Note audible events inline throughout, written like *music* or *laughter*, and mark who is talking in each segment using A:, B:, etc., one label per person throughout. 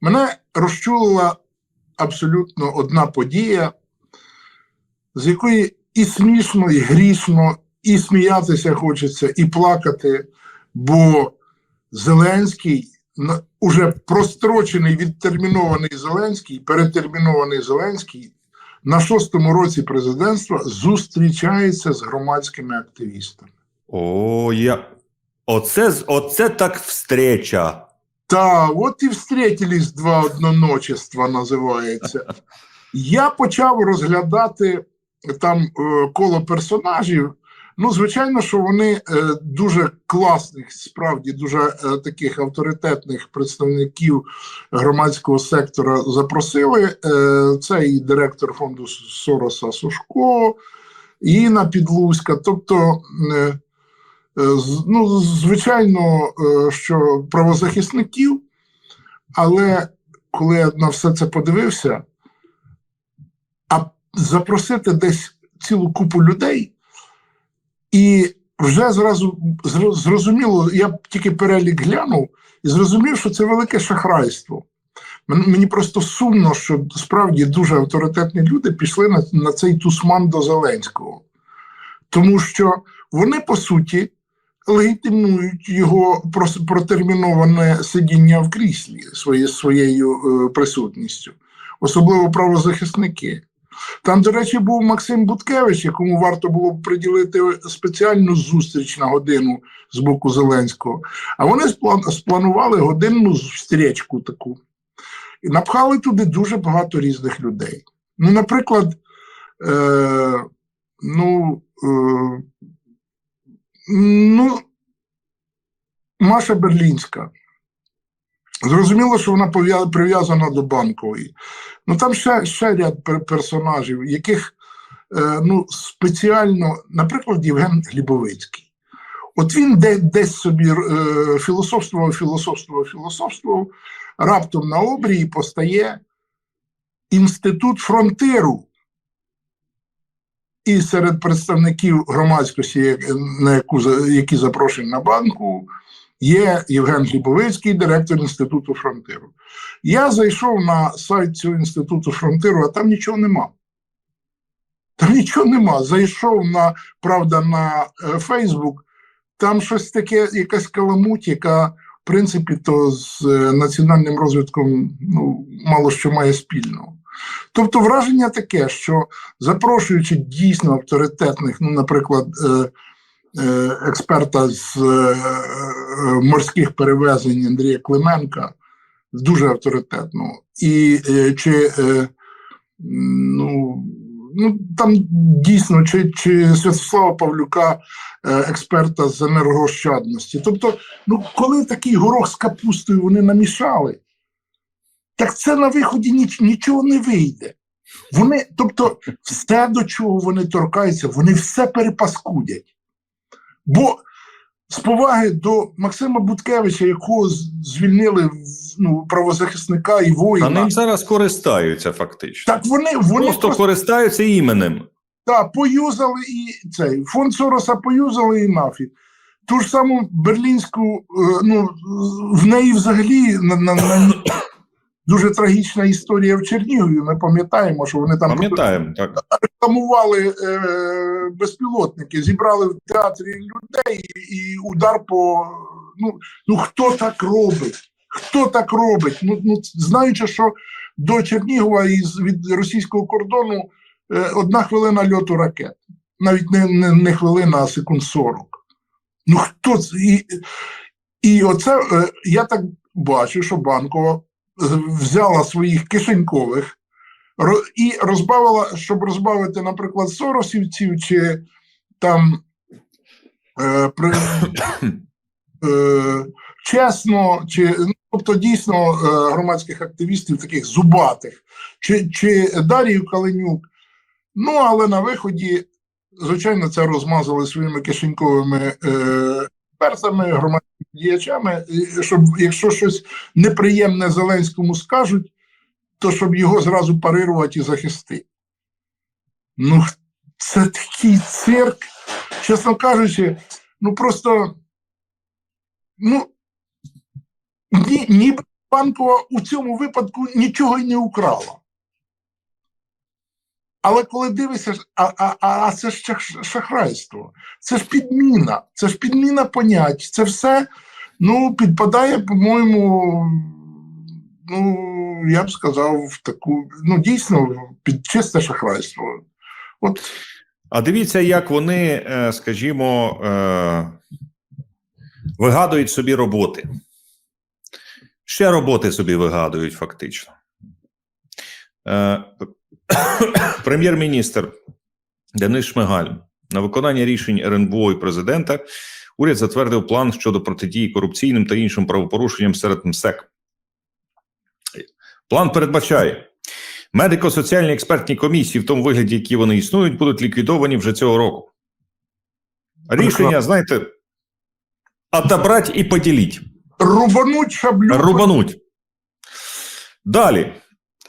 A: Мене розчулила абсолютно одна подія, з якої і смішно, і грішно, і сміятися хочеться, і плакати, бо Зеленський, уже прострочений, відтермінований Зеленський, перетермінований Зеленський на шостому році президентства зустрічається з громадськими активістами.
B: О, я. Оце, оце так встреча.
A: Та, от і встретились два одноночества, називається. Я почав розглядати там е, коло персонажів. Ну, звичайно, що вони е, дуже класних, справді дуже е, таких авторитетних представників громадського сектора запросили. Це і директор фонду Сороса Сушко, і Інна Підлузька. Тобто, ну, звичайно, е, що правозахисників, але коли я на все це подивився, а запросити десь цілу купу людей, і вже зразу зрозуміло, я тільки перелік глянув і зрозумів, що це велике шахрайство. Мені просто сумно, що справді дуже авторитетні люди пішли на, на цей тусман до Зеленського. Тому що вони, по суті, легітимують його протерміноване сидіння в кріслі своє, своєю е, присутністю, особливо правозахисники. Там, до речі, був Максим Буткевич, якому варто було б приділити спеціальну зустріч на годину з боку Зеленського. А вони спланували годинну зустрічку таку. І напхали туди дуже багато різних людей. Ну, наприклад, е, ну, е, ну, Маша Берлінська. Зрозуміло, що вона прив'язана до банкової. Ну там ще, ще ряд персонажів, яких е, ну, спеціально, наприклад, Євген Глібовицький. От він де, десь собі е, філософствував, філософствував, філософствував, раптом на обрії постає інститут фронтиру. І серед представників громадськості, на яку, які запрошені на банку, є Євген Глібовицький, директор Інституту фронтиру. Я зайшов на сайт цього інституту фронтиру, а там нічого нема. Там нічого нема. Зайшов на правда на е, Фейсбук, там щось таке, якась каламуть, яка, в принципі, то з е, національним розвитком ну, мало що має спільного. Тобто враження таке, що запрошуючи дійсно авторитетних, ну, наприклад, е, експерта з е, е, морських перевезень Андрія Клименка, дуже авторитетно. І е, чи е, ну, ну там дійсно чи, чи Святослава Павлюка, е, експерта з енергоощадності. Тобто, ну коли такий горох з капустою вони намішали, так це на виході ніч, нічого не вийде. Вони, тобто, все, до чого вони торкаються, вони все перепаскудять. Бо з поваги до Максима Буткевича, якого звільнили ну, правозахисника і
B: А
A: воїна,
B: ним зараз користаються фактично.
A: так вони, вони
B: Просто
A: просто
B: користаються іменем.
A: та, поюзали і цей фонд Сороса поюзали і нафіг. Ту ж саму берлінську, е, ну в неї взагалі на, на, на дуже трагічна історія в Чернігові. Ми пам'ятаємо, що вони там
B: Пам'ятаємо, так.
A: рекламували е, безпілотники, зібрали в театрі людей і, і удар по. Ну, ну хто так робить? Хто так робить? Ну, ну знаючи, що до Чернігова із від російського кордону е, одна хвилина льоту ракет. Навіть не, не, не хвилина, а секунд 40. Ну хто це? І, і оце е, я так бачу, що банкова взяла своїх кишенькових і розбавила, щоб розбавити, наприклад, соросівців чи там е, при, *coughs* е, чесно, чи ну, тобто дійсно е, громадських активістів, таких зубатих, чи, чи Дарію Каленюк. Ну, але на виході, звичайно, це розмазали своїми кишеньковими е, експертами, громадськими діячами, щоб якщо щось неприємне Зеленському скажуть, то щоб його зразу парирувати і захистити. Ну, це такий цирк, чесно кажучи, ну просто ну, ні, ніби Банкова у цьому випадку нічого й не украла. Але коли дивишся, а, а, а, це ж шахрайство, це ж підміна, це ж підміна понять, це все ну, підпадає, по-моєму, ну, я б сказав, в таку, ну, дійсно, під чисте шахрайство. От
B: А дивіться, як вони, е, скажімо, е, вигадують собі роботи. Ще роботи собі вигадують, фактично. *coughs* Прем'єр-міністр Денис Шмигаль на виконання рішень РНБО і президента уряд затвердив план щодо протидії корупційним та іншим правопорушенням серед МСЕК. План передбачає Медико-соціальні експертні комісії, в тому вигляді, які вони існують, будуть ліквідовані вже цього року. Рішення, знаєте, отобрать і поділіть.
A: рубануть шаблю.
B: Рубануть. Далі.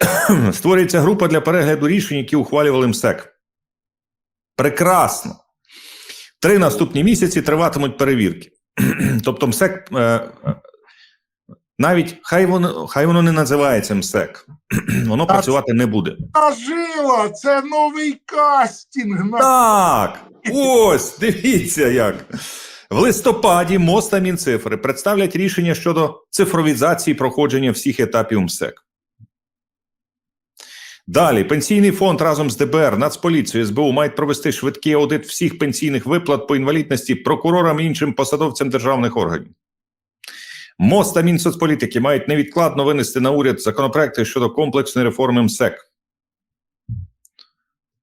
B: *coughs* Створюється група для перегляду рішень, які ухвалювали МСЕК. Прекрасно. Три наступні місяці триватимуть перевірки. *coughs* тобто, МСЕК. Е, е, навіть хай воно, хай воно не називається МСЕК, *coughs* воно
A: Так.
B: працювати не буде.
A: Нажила, це новий кастинг.
B: Так, ось дивіться як. В листопаді МОЗ та Мінцифри представлять рішення щодо цифровізації проходження всіх етапів МСЕК. Далі пенсійний фонд разом з ДБР, Нацполіцією, СБУ мають провести швидкий аудит всіх пенсійних виплат по інвалідності прокурорам і іншим посадовцям державних органів. МОЗ та Мінсоцполітики мають невідкладно винести на уряд законопроекти щодо комплексної реформи МСЕК.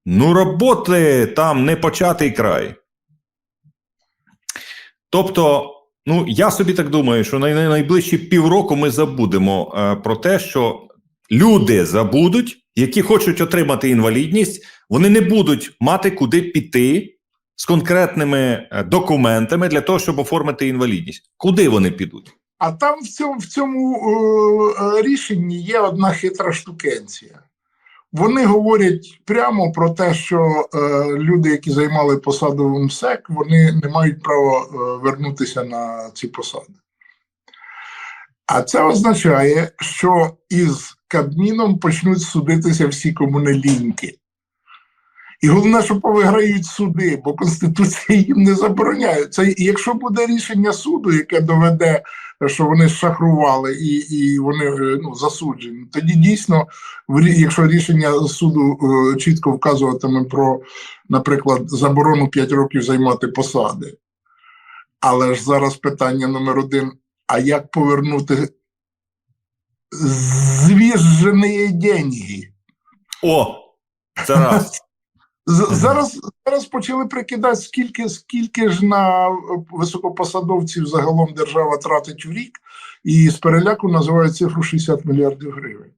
B: Ну, роботи там не початий край. Тобто, ну я собі так думаю, що на на найближчі півроку ми забудемо е, про те, що люди забудуть, які хочуть отримати інвалідність, вони не будуть мати куди піти з конкретними е, документами для того, щоб оформити інвалідність. Куди вони підуть?
A: А там в цьому, в цьому е, е, рішенні є одна хитра штукенція. Вони говорять прямо про те, що е, люди, які займали посаду в МСЕК, вони не мають права е, вернутися на ці посади. А це означає, що із Кабміном почнуть судитися всі комунелінки. І головне, що повиграють суди, бо Конституція їм не забороняє. Це якщо буде рішення суду, яке доведе, що вони шахрували і, і вони ну, засуджені, тоді дійсно, якщо рішення суду е, чітко вказуватиме про, наприклад, заборону 5 років займати посади. Але ж зараз питання номер один: а як повернути звіжені деньги?
B: О, це раз. *laughs*
A: Зараз, зараз почали прикидати, скільки, скільки ж на високопосадовців загалом держава тратить в рік, і з переляку називають цифру 60 мільярдів гривень.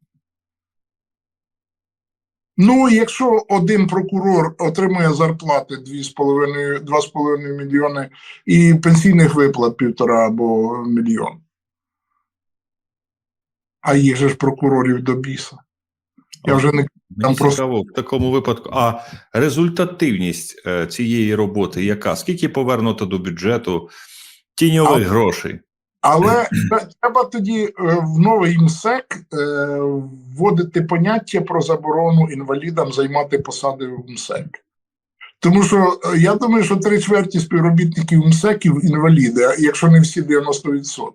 A: Ну, якщо один прокурор отримує зарплати 2,5 2,5 мільйони і пенсійних виплат півтора або мільйон. А їх же ж прокурорів до біса. Я вже не Там просто-
B: цікаво в такому випадку. А результативність е, цієї роботи яка? Скільки повернуто до бюджету тіньових
A: А-
B: грошей?
A: Але треба тоді е, в новий МСЕК е, вводити поняття про заборону інвалідам займати посади в МСЕК. Тому що е, я думаю, що три чверті співробітників МСЕКів інваліди, якщо не всі 90%.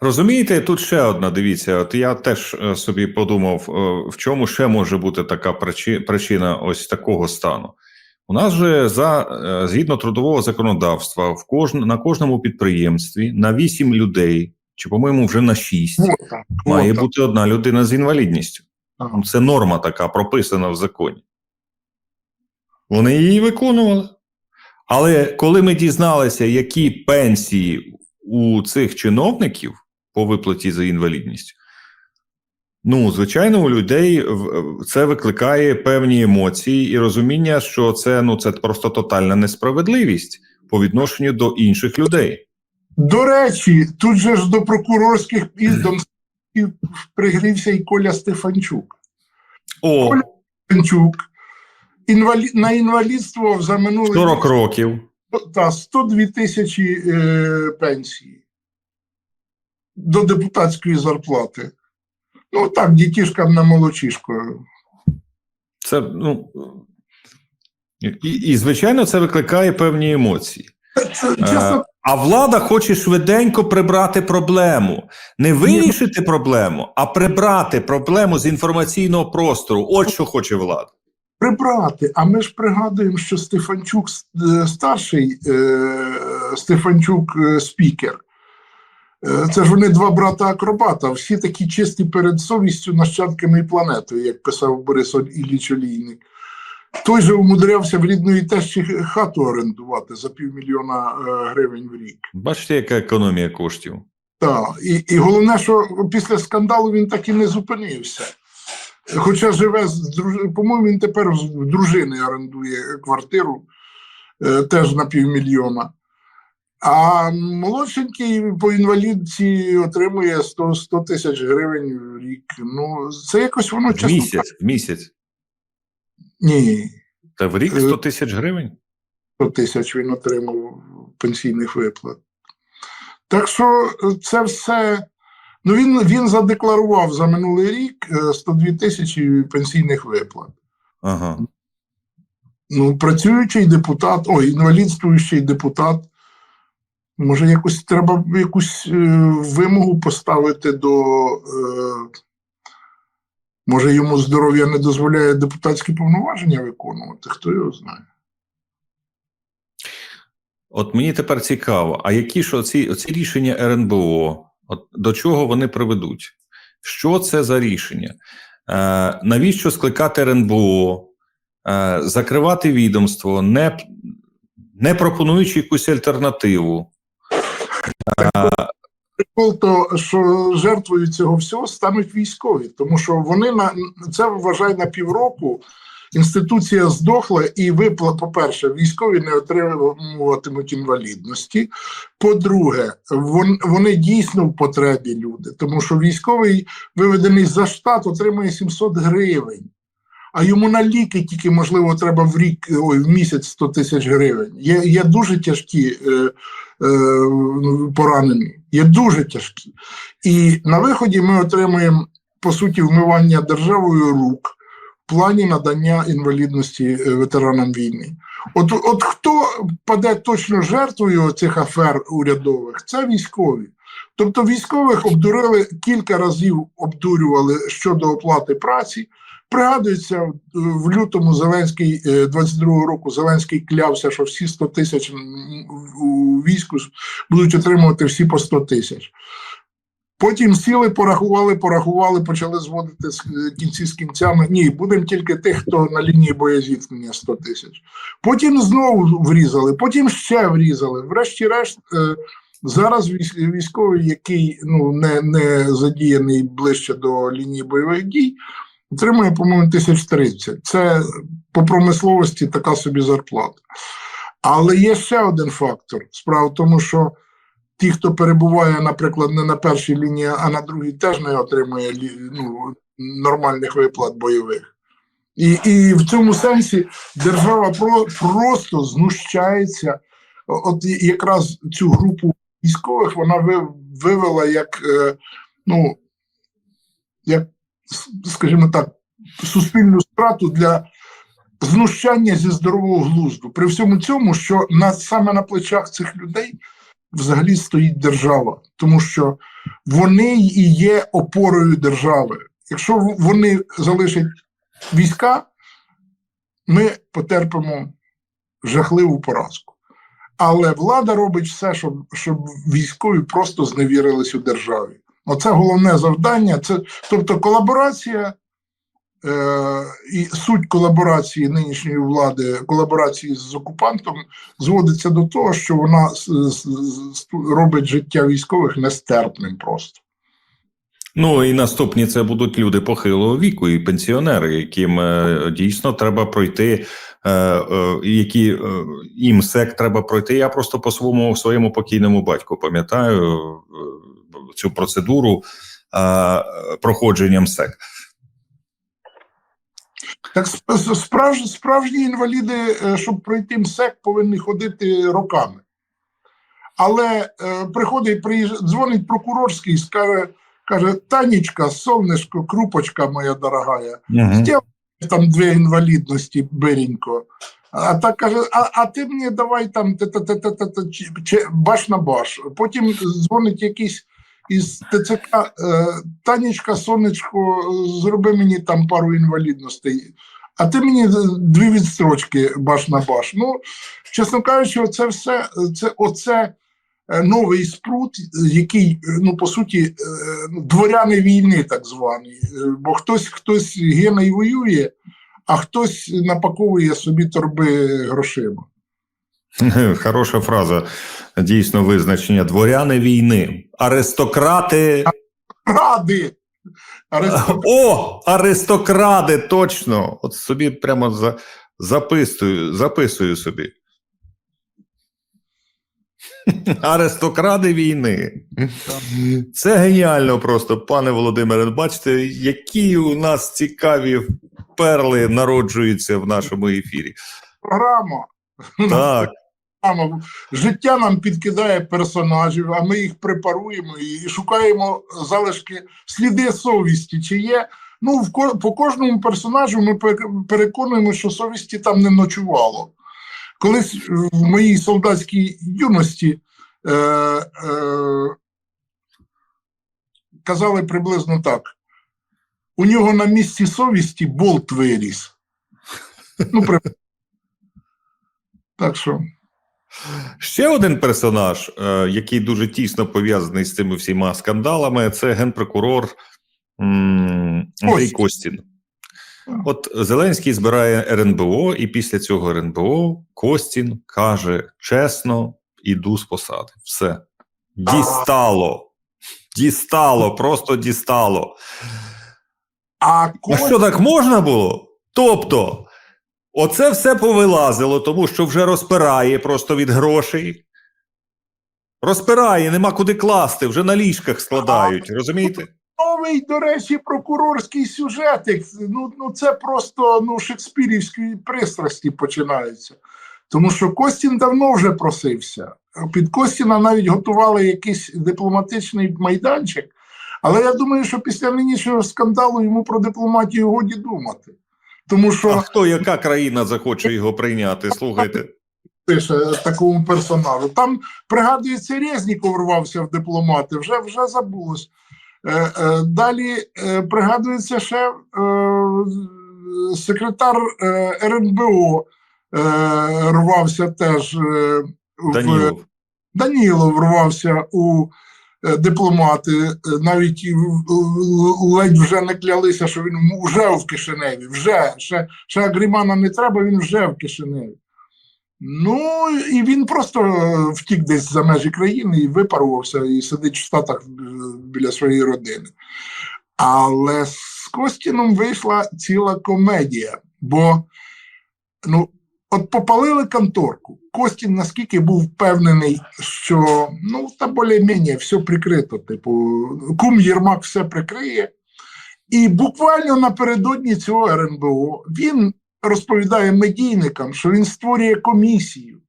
B: Розумієте, тут ще одна дивіться. От я теж собі подумав, в чому ще може бути така причина ось такого стану. У нас же за е, згідно трудового законодавства в кожн, на кожному підприємстві на 8 людей, чи, по-моєму, вже на 6,
A: Квота,
B: має
A: квота.
B: бути одна людина з інвалідністю.
A: Ага.
B: Ну, Це норма така прописана в законі. Вони її виконували. Але коли ми дізналися, які пенсії у цих чиновників по виплаті за інвалідністю, ну, звичайно, у людей це викликає певні емоції і розуміння, що це, ну, це просто тотальна несправедливість по відношенню до інших людей.
A: До речі, тут же ж до прокурорських піддом *clears throat* пригрівся і Коля Стефанчук.
B: О,
A: Коля- Стефанчук інвалі... на інвалідство за минулий
B: 40 років.
A: та 102 тисячі е, пенсії. до депутатської зарплати. Ну так, дітішкам на молочишку.
B: Це, ну, і, і, звичайно, це викликає певні емоції.
A: Це,
B: Е,
A: чесно,
B: А влада хоче швиденько прибрати проблему, не вирішити проблему, а прибрати проблему з інформаційного простору. От що хоче влада.
A: прибрати. А ми ж пригадуємо, що Стефанчук е, старший, е, Стефанчук е, спікер. Е, Це ж вони два брата-акробата, всі такі чисті перед совістю нащадками і планетою, як писав Борис Ілліч Олійник. Той же умудрявся в рідної тещі хату орендувати за півмільйона е, гривень в рік.
B: Бачите, яка економія коштів.
A: Так, і, і головне, що після скандалу він так і не зупинився. Хоча живе з друж... по-моєму, він тепер в дружини орендує квартиру е, теж на півмільйона. А молодшенький по інвалідці отримує 100, 100 тисяч гривень в рік. Ну, це якось воно
B: В місяць, в місяць.
A: Ні,
B: Та в рік 100 тисяч гривень.
A: 100 тисяч він отримав пенсійних виплат. Так що е, це все. Ну, він, він задекларував за минулий рік е, 102 тисячі пенсійних виплат.
B: Ага.
A: Ну, працюючий депутат, ой, інвалідствуючий депутат. Може, якось треба якусь е, вимогу поставити до. Е, може, йому здоров'я не дозволяє депутатські повноваження виконувати, хто його знає.
B: От мені тепер цікаво, а які ж оці, оці рішення РНБО, от до чого вони приведуть? Що це за рішення? Е, навіщо скликати РНБО, е, закривати відомство, не, не пропонуючи якусь альтернативу?
A: Прикол то, що жертвою цього всього стануть військові, тому що вони на це вважає на півроку. Інституція здохла, і випла, по-перше, військові не отримуватимуть інвалідності. По-друге, вон, вони дійсно в потребі люди, тому що військовий, виведений за штат, отримує 700 гривень, а йому на ліки тільки, можливо, треба в рік ой, в місяць 100 тисяч гривень. Є, є дуже тяжкі е, е, поранені, є дуже тяжкі. І на виході ми отримуємо, по суті, вмивання державою рук в плані надання інвалідності е, ветеранам війни. От, от хто паде точно жертвою цих афер урядових, це військові. Тобто військових обдурили кілька разів обдурювали щодо оплати праці. Пригадується, е, в лютому Зеленський е, 22-го року Зеленський клявся, що всі 100 тисяч у війську будуть отримувати всі по 100 тисяч. Потім сіли, порахували, порахували, почали зводити е, кінці з кінцями. Ні, будемо тільки тих, хто на лінії боєзіткнення 100 тисяч. Потім знову врізали, потім ще врізали. Врешті-решт, е, зараз військовий, який ну, не, не задіяний ближче до лінії бойових дій, отримує, по-моєму, 1030. Це по промисловості така собі зарплата. Але є ще один фактор. Справа в тому, що ті, хто перебуває, наприклад, не на першій лінії, а на другій, теж не отримує ну, нормальних виплат бойових. І, і в цьому сенсі держава про, просто знущається. От якраз цю групу військових вона ви- вивела як, е, ну, як, скажімо так, суспільну страту для знущання зі здорового глузду. При всьому цьому, що на, саме на плечах цих людей взагалі стоїть держава, тому що вони і є опорою держави. Якщо вони залишать війська, ми потерпимо жахливу поразку. Але влада робить все, щоб, щоб військові просто зневірились у державі. Оце головне завдання. Це, тобто колаборація е, і суть колаборації нинішньої влади, колаборації з окупантом, зводиться до того, що вона робить життя військових нестерпним просто.
B: Ну і наступні це будуть люди похилого віку і пенсіонери, яким е, дійсно треба пройти, е, е, які їм сек треба пройти. Я просто по своєму своєму покійному батьку пам'ятаю цю процедуру е, проходженням сек.
A: Так сп- справж, справжні інваліди, е, щоб пройти МСЕК, повинні ходити роками. Але е, приходить, приїжджає, дзвонить прокурорський, скаже, каже: Танечка, сонечко, крупочка моя дорогая,
B: Угу.
A: Там дві інвалідності беренько. А так каже: а, а ти мені давай там баш на баш. Потім дзвонить якийсь із ТЦК е, Танечка, сонечко, зроби мені там пару інвалідностей. А ти мені дві відстрочки баш на баш. Ну, чесно кажучи, оце все це оце е, новий спрут, який, ну по суті, е, ну, дворяни війни, так звані. Бо хтось хтось гине і воює, а хтось напаковує собі торби грошима. *laughs*
B: Хороша фраза. Дійсно, визначення. Дворяни війни. Аристократи.
A: Ради! Арест-
B: О! Аристократи, точно! От собі прямо за, записую, записую собі. *laughs* Аристократи війни. Це геніально просто, пане Володимире. Бачите, які у нас цікаві перли народжуються в нашому ефірі.
A: Програма.
B: Так.
A: Життя нам підкидає персонажів, а ми їх препаруємо і шукаємо залишки, сліди совісті. Чи є. Ну, в ко- по кожному персонажу ми переконуємо, що совісті там не ночувало. Колись в моїй солдатській юності е, е, казали приблизно так: у нього на місці совісті болт виріс. Ну, при... Так що.
B: Ще один персонаж, е, який дуже тісно пов'язаний з цими всіма скандалами, це генпрокурор Андрій
A: Костін.
B: Костін. От Зеленський збирає РНБО, і після цього РНБО Костін каже: чесно, іду з посади. Все. Дістало. Дістало, просто дістало.
A: А
B: А що так можна було? Тобто, оце все повилазило, тому що вже розпирає просто від грошей. Розпирає, нема куди класти, вже на ліжках складають, розумієте?
A: новий, до речі, прокурорський сюжетик. Ну, ну це просто ну, шекспірівські пристрасті починаються. Тому що Костін давно вже просився. Під Костіна навіть готували якийсь дипломатичний майданчик. Але я думаю, що після нинішнього скандалу йому про дипломатію годі думати. Тому
B: А
A: що
B: хто, яка країна захоче його прийняти? Слухайте.
A: пише такому персонажу. Там пригадується, Резніков рвався в дипломати, вже вже забулось. Е, е, далі е, пригадується ще е, секретар е, РНБО е, рвався теж. Е, в,
B: Данілов.
A: Данілов рвався у дипломати, е, навіть ледь вже не клялися, що він вже в Кишиневі. Вже ще, ще Агрімана не треба, він вже в Кишиневі. Ну і він просто е, втік десь за межі країни і випарувався, і сидить в Штатах е, біля своєї родини. Але з Костіном вийшла ціла комедія, бо ну, от попалили конторку. Костін наскільки був впевнений, що ну та більш-менш все прикрито. Типу, кум Єрмак все прикриє. І буквально напередодні цього РНБО він розповідає медійникам, що він створює комісію.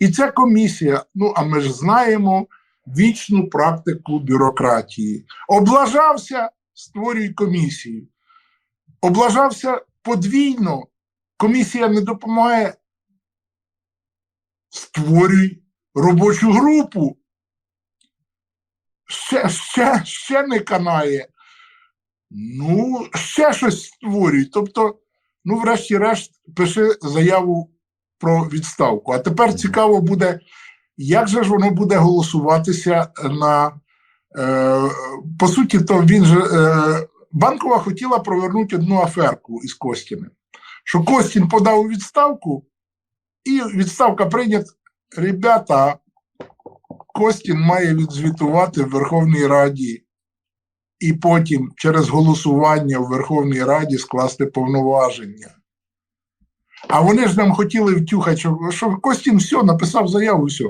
A: І ця комісія, ну а ми ж знаємо вічну практику бюрократії. Облажався, створюй комісію. Облажався подвійно. Комісія не допомагає. Створюй робочу групу. Ще, ще, ще не канає. Ну, ще щось створюй. Тобто, ну, врешті-решт, пиши заяву про відставку. А тепер цікаво буде, як же ж воно буде голосуватися на. Е, по суті, то він же. Е, Банкова хотіла провернути одну аферку із Костіним. Що Костін подав у відставку, і відставка прийнята. Ребята, Костін має відзвітувати в Верховній Раді і потім через голосування в Верховній Раді скласти повноваження. А вони ж нам хотіли втюхати, що, що Костін все, написав заяву, все.